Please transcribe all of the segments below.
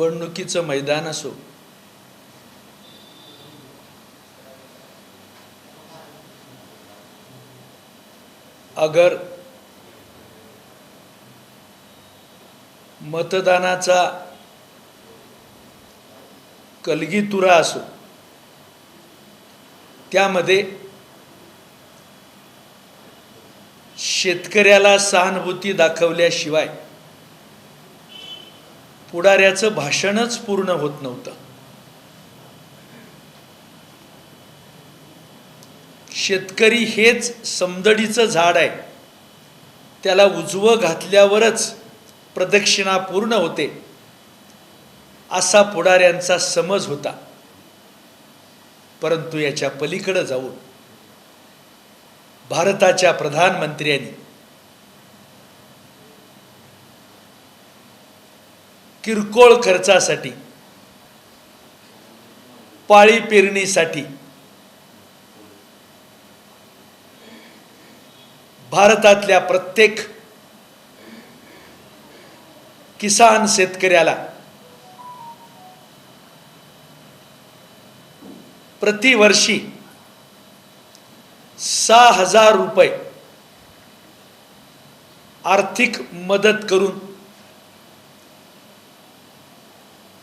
निवडणुकीचं मैदान असो. अगर मतदानाचा कलगीतुरा असो त्यामध्ये शेतकऱ्याला सहानुभूती दाखवल्याशिवाय पुढाऱ्याचं भाषणच पूर्ण होत नव्हतं. शेतकरी हेच समदडीचं झाड आहे. त्याला उजवं घातल्यावरच प्रदक्षिणा पूर्ण होते. असा पुढाऱ्यांचा समज होता. परंतु याच्या पलीकडं जाऊन भारताच्या प्रधानमंत्र्यांनी किरकोळ खर्चासाठी पाळी पेरणीसाठी भारतातल्या प्रत्येक किसान शेतकऱ्याला प्रतिवर्षी सहा हजार रुपये आर्थिक मदत करून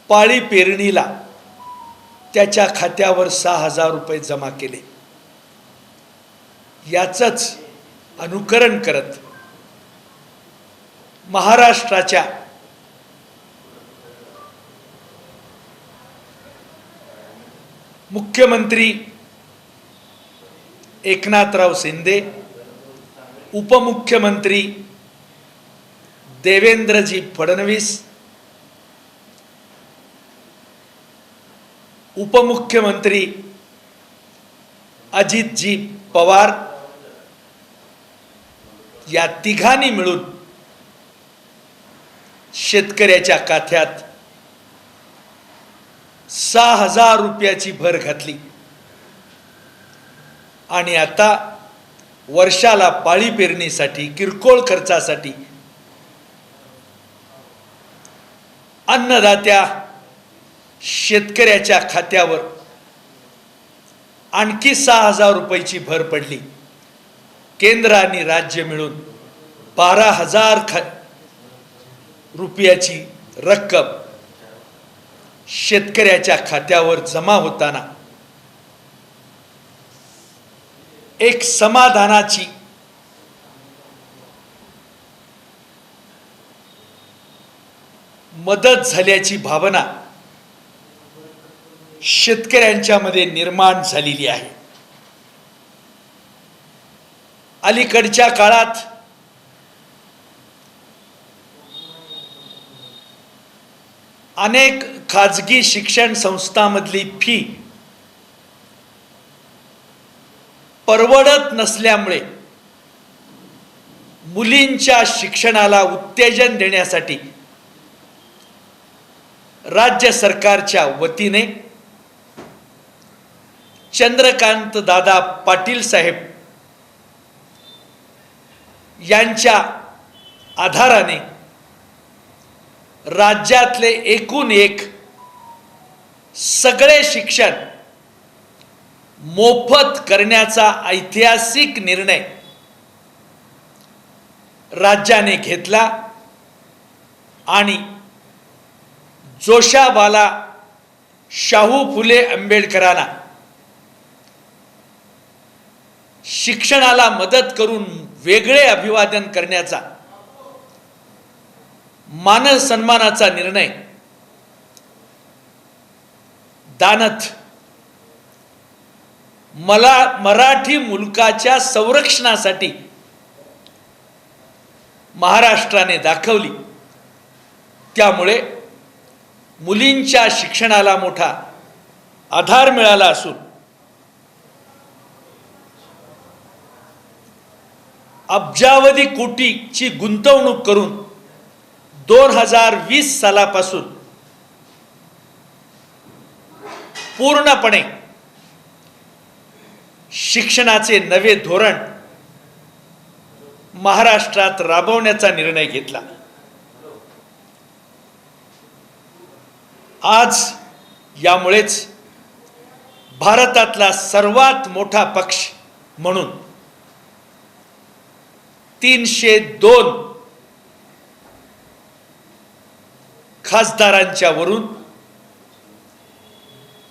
पाळी पेरणीला त्याच्या खात्यावर सहा हजार रुपये जमा केले. याचंच अनुकरण करत महाराष्ट्राच्या मुख्यमंत्री एकनाथराव शिंदे उपमुख्यमंत्री देवेंद्रजी फडणवीस उपमुख्यमंत्री अजितजी पवार या तिघांनी मिळून शेतकऱ्याच्या काथ्यात सहा हजार रुपयाची भर घातली आणि आता वर्षाला पाळी पेरणीसाठी किरकोळ खर्चासाठी अन्नदात्या शेतकऱ्याच्या खात्यावर आणखी सहा हजार रुपयाची भर पडली. केंद्र आणि राज्य मिळून बारा हजार ख रुपयाची रक्कम शेतकऱ्याच्या खात्यावर जमा होताना एक समाधानाची मदत झाल्याची भावना शेतकऱ्यांच्यामध्ये निर्माण झालेली आहे. अलीकडच्या काळात अनेक खाजगी शिक्षण संस्थांमधली फी परवडत नसल्यामुळे मुलींच्या शिक्षणाला उत्तेजन देण्यासाठी राज्य सरकारच्या वतीने चंद्रकांत दादा पाटील साहेब यांच्या आधाराने राज्यातले एकूण एक सगळे शिक्षण मोफत करण्याचा ऐतिहासिक निर्णय राज्याने घेतला आणि जोशाबाला शाहू फुले आंबेडकरांना शिक्षणाला मदत करून वेगळे अभिवादन करण्याचा मान सन्मानाचा निर्णय दानत मला मराठी मुलकाच्या संरक्षणासाठी महाराष्ट्राने दाखवली. त्यामुळे मुलींच्या शिक्षणाला मोठा आधार मिळाला असून अब्जावधी कोटीची गुंतवणूक करून दोन हजार वीस सालापासून पूर्णपणे शिक्षणाचे नवे धोरण महाराष्ट्रात राबवण्याचा निर्णय घेतला. आज यामुळेच भारतातला सर्वात मोठा पक्ष म्हणून तीनशे दोन खासदारांच्या वरून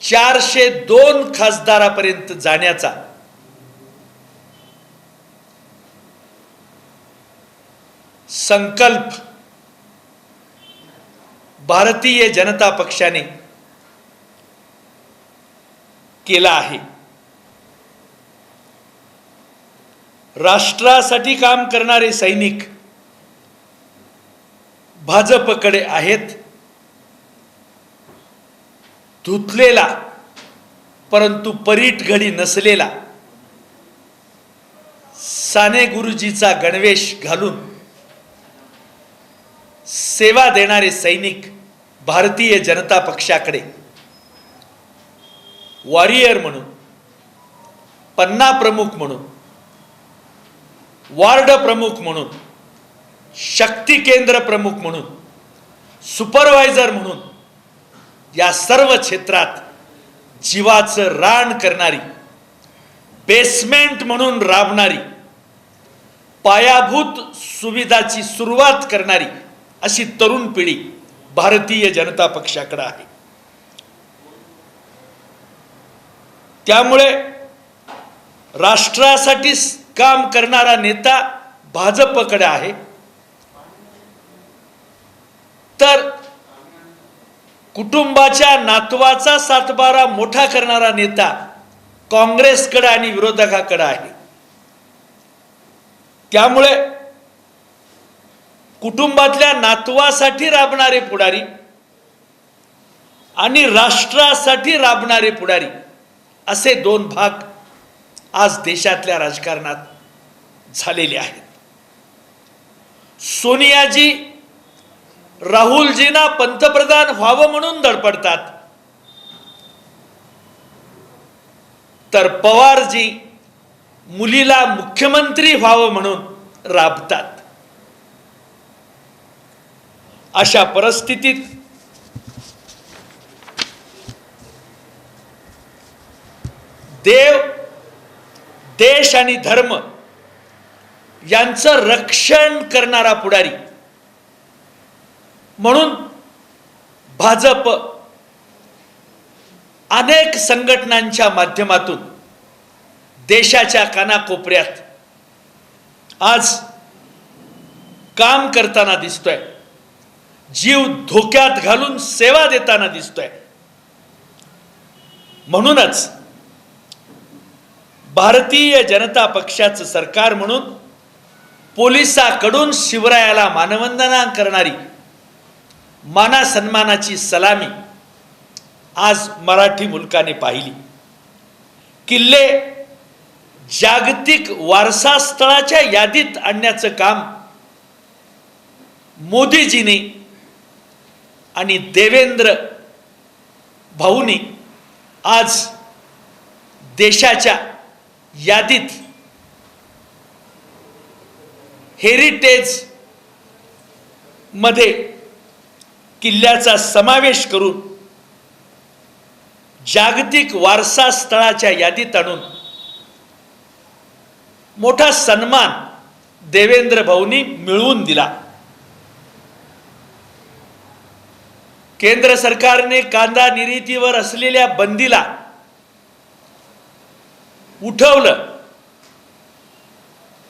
चारशे दोन खासदारापर्यंत जाण्याचा संकल्प भारतीय जनता पक्षाने केला आहे. राष्ट्रासाठी काम करणारे सैनिक भाजपकडे आहेत. धुतलेला परंतु परीट घडी नसलेला साने गुरुजीचा गणवेश घालून सेवा देणारे सैनिक भारतीय जनता पक्षाकडे वॉरियर म्हणून पन्ना प्रमुख म्हणून वार्ड प्रमुख म्हणून शक्ती केंद्र प्रमुख म्हणून सुपरवायझर म्हणून या सर्व क्षेत्रात जीवाचं रान करणारी बेसमेंट म्हणून राबणारी पायाभूत सुविधाची सुरुवात करणारी अशी तरुण पिढी भारतीय जनता पक्षाकडे आहे. त्यामुळे राष्ट्रासाठी काम करणारा नेता भाजपकडे आहे. तर कुटुंबाच्या नातवाचा सातबारा मोठा करणारा नेता काँग्रेसकडे आणि विरोधकाकडे आहे. त्यामुळे कुटुंबातल्या नातवासाठी राबणारे पुढारी आणि राष्ट्रासाठी राबणारे पुढारी असे दोन भाग आज देशातल्या राजकारणात झालेले आहेत. सोनियाजी राहुलजींना पंतप्रधान व्हावं म्हणून धडपडतात. तर पवारजी मुलीला मुख्यमंत्री व्हावं म्हणून राबतात. अशा परिस्थितीत देव देश आणि धर्म यांचं रक्षण करणारा पुढारी. म्हणून भाजप अनेक संघटनांच्या माध्यमातून देशाच्या कानाकोपऱ्यात आज काम करताना दिसतोय. जीव धोक्यात घालून सेवा देताना दिसतोय. म्हणूनच भारतीय जनता पक्षाचं सरकार म्हणून पोलिसाकडून शिवरायाला मानवंदना करणारी माना सन्मानाची सलामी आज मराठी मुलकाने पाहिली. किल्ले जागतिक वारसा स्थळाच्या यादीत आणण्याचं काम मोदीजीने आणि देवेंद्र भाऊनी आज देशाच्या यादीत हेरिटेजमध्ये किल्ल्याचा समावेश करून जागतिक वारसा स्थळाच्या यादीत आणून मोठा सन्मान देवेंद्र भाऊनी मिळवून दिला. केंद्र सरकारने कांदा निर्यातीवर असलेल्या बंदीला उठवलं.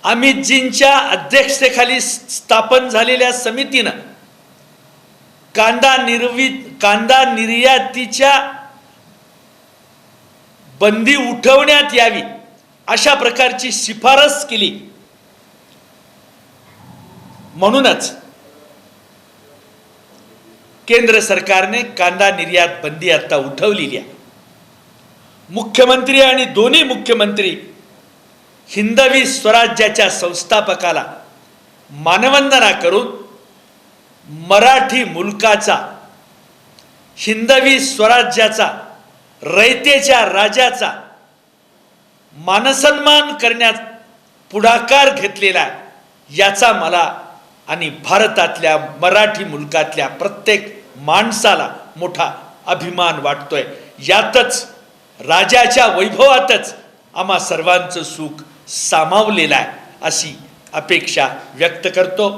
अमितजींच्या अध्यक्षतेखाली स्थापन झालेल्या समितीनं कांदा निर्वि कांदा निर्यातीच्या बंदी उठवण्यात यावी अशा प्रकारची शिफारस केली. म्हणूनच केंद्र सरकारने कांदा निर्यात बंदी आता उठवलेली आहे. मुख्यमंत्री आणि दोन्ही मुख्यमंत्री हिंदवी स्वराज्याच्या संस्थापकाला मानवंदना करून मराठी मुलकाचा हिंदवी स्वराज्याचा रयतेच्या राजाचा मानसन्मान करण्यात पुढाकार घेतलेला आहे याचा मला आणि भारतातल्या मराठी मुलकातल्या प्रत्येक माणसाला मोठा अभिमान वाटतोय. यातच राजाच्या वैभवातच आम्हा सर्वांचं सुख सामावलेलं आहे अशी अपेक्षा व्यक्त करतो.